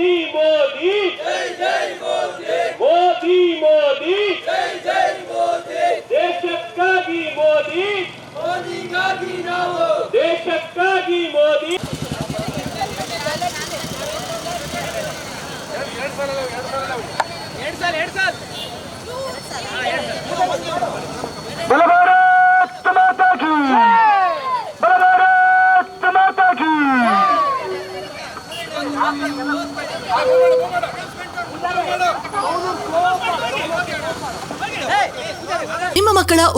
ಮೋದಿ ಮೋದಿ ಮೋದಿ ಮೋದಿ ದೇಶಕ್ಕಾಗಿ ಮೋದಿ ದೇಶಕ್ಕಾಗಿ ಮೋದಿ ಬಲ ಭಾರತ್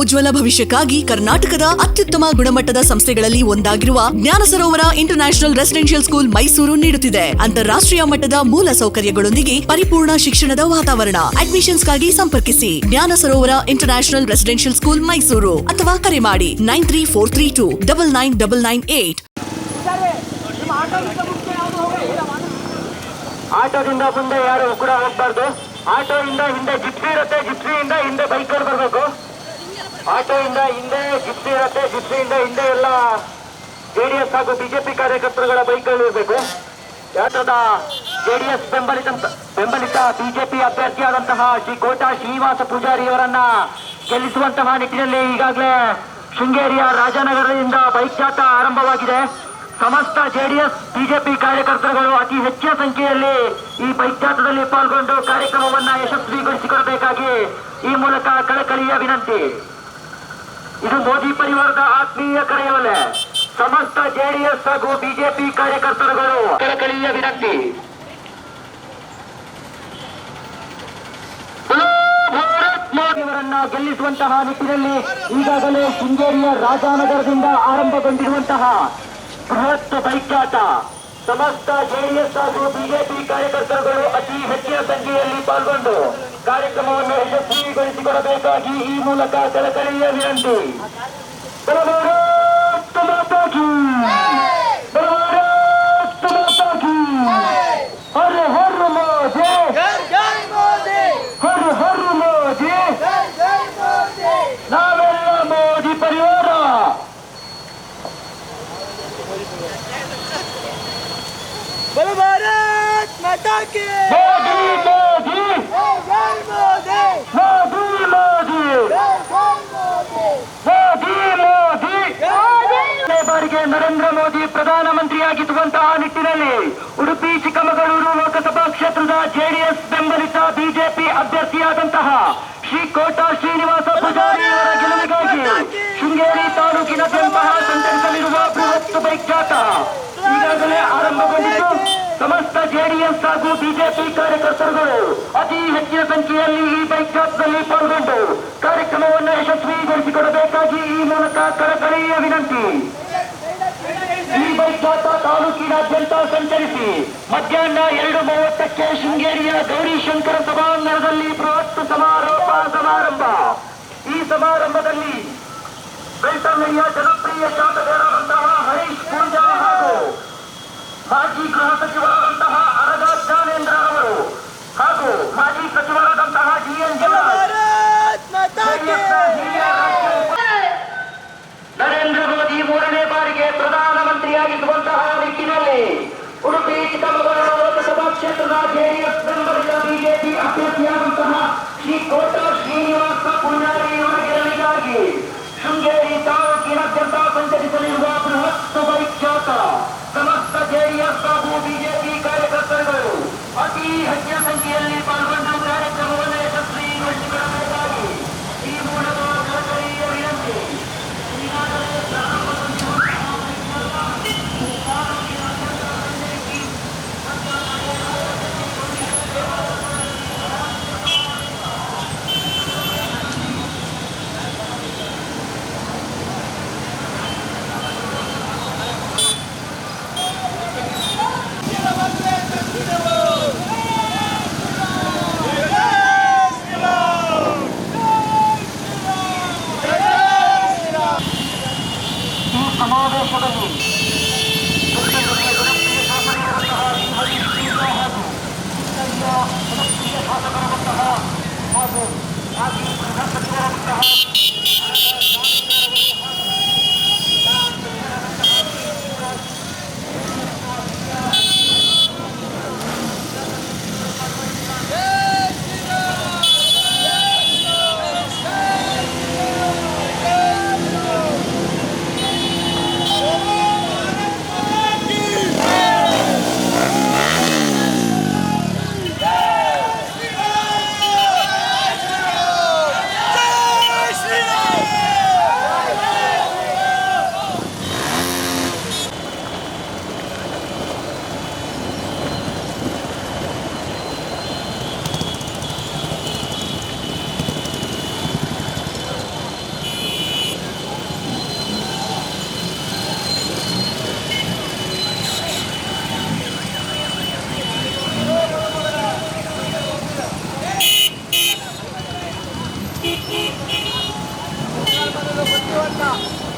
ಉಜ್ವಲ ಭವಿಷ್ಯಕ್ಕಾಗಿ ಕರ್ನಾಟಕದ ಅತ್ಯುತ್ತಮ ಗುಣಮಟ್ಟದ ಸಂಸ್ಥೆಗಳಲ್ಲಿ ಒಂದಾಗಿರುವ Jnana Sarovara international residential school Mysuru ನೀಡುತ್ತಿದೆ. ಅಂತಾರಾಷ್ಟ್ರೀಯ ಮಟ್ಟದ ಮೂಲ ಸೌಕರ್ಯಗಳೊಂದಿಗೆ ಪರಿಪೂರ್ಣ ಶಿಕ್ಷಣದ ವಾತಾವರಣ. ಅಡ್ಮಿಷನ್ಸ್ಗಾಗಿ ಸಂಪರ್ಕಿಸಿ. Jnana Sarovara international residential school Mysuru ಅಥವಾ ಕರೆ ಮಾಡಿ nine three four three two double nine double nine eight. ಆಟೋದಿಂದ ಮುಂದೆ ಯಾರು ಕೂಡ ಹೋಗ್ಬಾರ್ದು. ಆಟೋಯಿಂದ ಹಿಂದೆ ಜಿಪ್ಸಿ ಇರುತ್ತೆ ಜಿಪ್ಸಿಯಿಂದ ಹಿಂದೆ ಬೈಕ್ ಬರಬೇಕು ಆಟೋಯಿಂದ ಹಿಂದೆ ಜಿಪ್ಸಿ ಇರುತ್ತೆ ಜಿಪ್ಸಿಯಿಂದ ಹಿಂದೆ ಎಲ್ಲ ಜೆಡಿಎಸ್ ಹಾಗೂ ಬಿಜೆಪಿ ಕಾರ್ಯಕರ್ತರುಗಳ ಬೈಕ್ಗಳು ಇರಬೇಕು. ಯಾತ್ರದ ಜೆಡಿಎಸ್ ಬೆಂಬಲಿತ ಬೆಂಬಲಿತ ಬಿಜೆಪಿ ಅಭ್ಯರ್ಥಿಯಾದಂತಹ ಶ್ರೀ ಕೋಟಾ ಶ್ರೀನಿವಾಸ ಪೂಜಾರಿ ಅವರನ್ನ ಗೆಲ್ಲಿಸುವಂತಹ ನಿಟ್ಟಿನಲ್ಲಿ ಈಗಾಗಲೇ ಶೃಂಗೇರಿಯ ರಾಜನಗರದಿಂದ ಬೈಕ್ ಜಾಥಾ ಆರಂಭವಾಗಿದೆ. ಸಮಸ್ತ ಜೆಡಿಎಸ್, ಬಿಜೆಪಿ ಕಾರ್ಯಕರ್ತರುಗಳು ಅತಿ ಹೆಚ್ಚಿನ ಸಂಖ್ಯೆಯಲ್ಲಿ ಈ ಬೈಕ್ ಜಾಥಾದಲ್ಲಿ ಪಾಲ್ಗೊಂಡು ಕಾರ್ಯಕ್ರಮವನ್ನ ಯಶಸ್ವಿಗೊಳಿಸಿಕೊಡಬೇಕಾಗಿ ಈ ಮೂಲಕ ಕಳಕಳಿಯ ವಿನಂತಿ. ಇದು ಮೋದಿ ಪರಿವಾರದ ಆತ್ಮೀಯ ಕರೆಯವಲೆ ಸಮಸ್ತ ಜೆಡಿಎಸ್ ಹಾಗೂ ಬಿಜೆಪಿ ಕಾರ್ಯಕರ್ತರುಗಳು. ಕಳಕಳಿಯ ವಿನಂತಿ. ಗೆಲ್ಲಿಸುವಂತಹ ನಿಟ್ಟಿನಲ್ಲಿ ಈಗಾಗಲೇ ಶೃಂಗೇರಿಯ ರಾಜಾನಗರದಿಂದ ಆರಂಭಗೊಂಡಿರುವಂತಹ ಬೃಹತ್ ಬೈಕ್ ಜಾಥಾ. ಸಮಸ್ತ ಜೆಡಿಎಸ್ ಹಾಗೂ ಬಿಜೆಪಿ ಕಾರ್ಯಕರ್ತರುಗಳು ಅತಿ ಹೆಚ್ಚಿನ ಸಂಖ್ಯೆಯಲ್ಲಿ ಪಾಲ್ಗೊಂಡು ಕಾರ್ಯಕ್ರಮವನ್ನು ಯಶಸ್ವಿಗೊಳಿಸಿಕೊಡಬೇಕಾಗಿ ಈ ಮೂಲಕ ಕಳಕಳಿಯ ವಿನಂತಿ ಬೋಲೋ ಭಾರತ್ ಮಾತಾ ಕಿ ಪ್ರಧಾನಮಂತ್ರಿಯಾಗಿರುವಂತಹ ನಿಟ್ಟಿನಲ್ಲಿ ಉಡುಪಿ, ಚಿಕ್ಕಮಗಳೂರು ಲೋಕಸಭಾ ಕ್ಷೇತ್ರದ ಜೆಡಿಎಸ್ ಬೆಂಬಲಿತ ಬಿಜೆಪಿ ಅಭ್ಯರ್ಥಿಯಾದಂತಹ ಶ್ರೀ ಕೋಟಾ ಶ್ರೀನಿವಾಸ ಪೂಜಾರಿ ಅವರ ಗೆಲುವಿಗಾಗಿ ಶೃಂಗೇರಿ ತಾಲೂಕಿನಾದ್ಯಂತಹ ಸಂಚರಿಸಲಿರುವ ಬೃಹತ್ ಬೈಕ್ ಜಾಥಾ ಈಗಾಗಲೇ ಆರಂಭಗೊಂಡಿದ್ದು ಸಮಸ್ತ ಜೆಡಿಎಸ್ ಹಾಗೂ ಬಿಜೆಪಿ ಕಾರ್ಯಕರ್ತರುಗಳು ಅತಿ ಹೆಚ್ಚಿನ ಸಂಖ್ಯೆಯಲ್ಲಿ ಈ ಬೈಕ್ ಜಾಥಾದಲ್ಲಿ ಪಾಲ್ಗೊಂಡು ಕಾರ್ಯಕ್ರಮವನ್ನು ಯಶಸ್ವಿಗೊಳಿಸಿಕೊಡಬೇಕಾಗಿ ಈ ಮೂಲಕ ಕಳಕಳಿಯ ವಿನಂತಿ. ಈ ಬೈಕ್ ಜಾಥಾ ತಾಲೂಕಿನಾದ್ಯಂತ ಸಂಚರಿಸಿ ಮಧ್ಯಾಹ್ನ ಎರಡು ಮೂವತ್ತಕ್ಕೆ ಶೃಂಗೇರಿಯ ಗೌರಿಶಂಕರ ಸಭಾಂಗಣದಲ್ಲಿ ಬೃಹತ್ ಸಮಾರೋಪ ಸಮಾರಂಭ. ಈ ಸಮಾರಂಭದಲ್ಲಿ ಬೆಳ್ತಂಗಡಿಯ ಜನಪ್ರಿಯ ಶಾಸಕರಾದಂತಹ ಹರೀಶ್ ಪೂಜಾ ಹಾಗೂ ಮಾಜಿ ಗೃಹ ಸಚಿವರಾದಂತಹ ಅರಗ ಜ್ಞಾನೇಂದ್ರ ಅವರು ಹಾಗೂ ಮಾಜಿ ಸಚಿವರಾದಂತಹ ಡಿ ಶ್ರೀ ಕೋಟಾ ಶ್ರೀನಿವಾಸ ಪೂಜಾರಿ ಅವರ ಗೆಲುವಿಗಾಗಿ ಶೃಂಗೇರಿ ತಾಲೂಕಿನಾದ್ಯಂತ ಸಂಚರಿಸಲಿರುವ ಬೃಹತ್ ಬೈಕ್ ಜಾಥಾ ಸಮಸ್ತ ಜೆಡಿಎಸ್ ಹಾಗೂ ಬಿಜೆಪಿ ಕಾರ್ಯಕರ್ತರುಗಳು ಅತಿ ಹೆಚ್ಚಿನ ಸಂಖ್ಯೆಯಲ್ಲಿ ಪಾಲ್ಗೊಂಡು Thank you.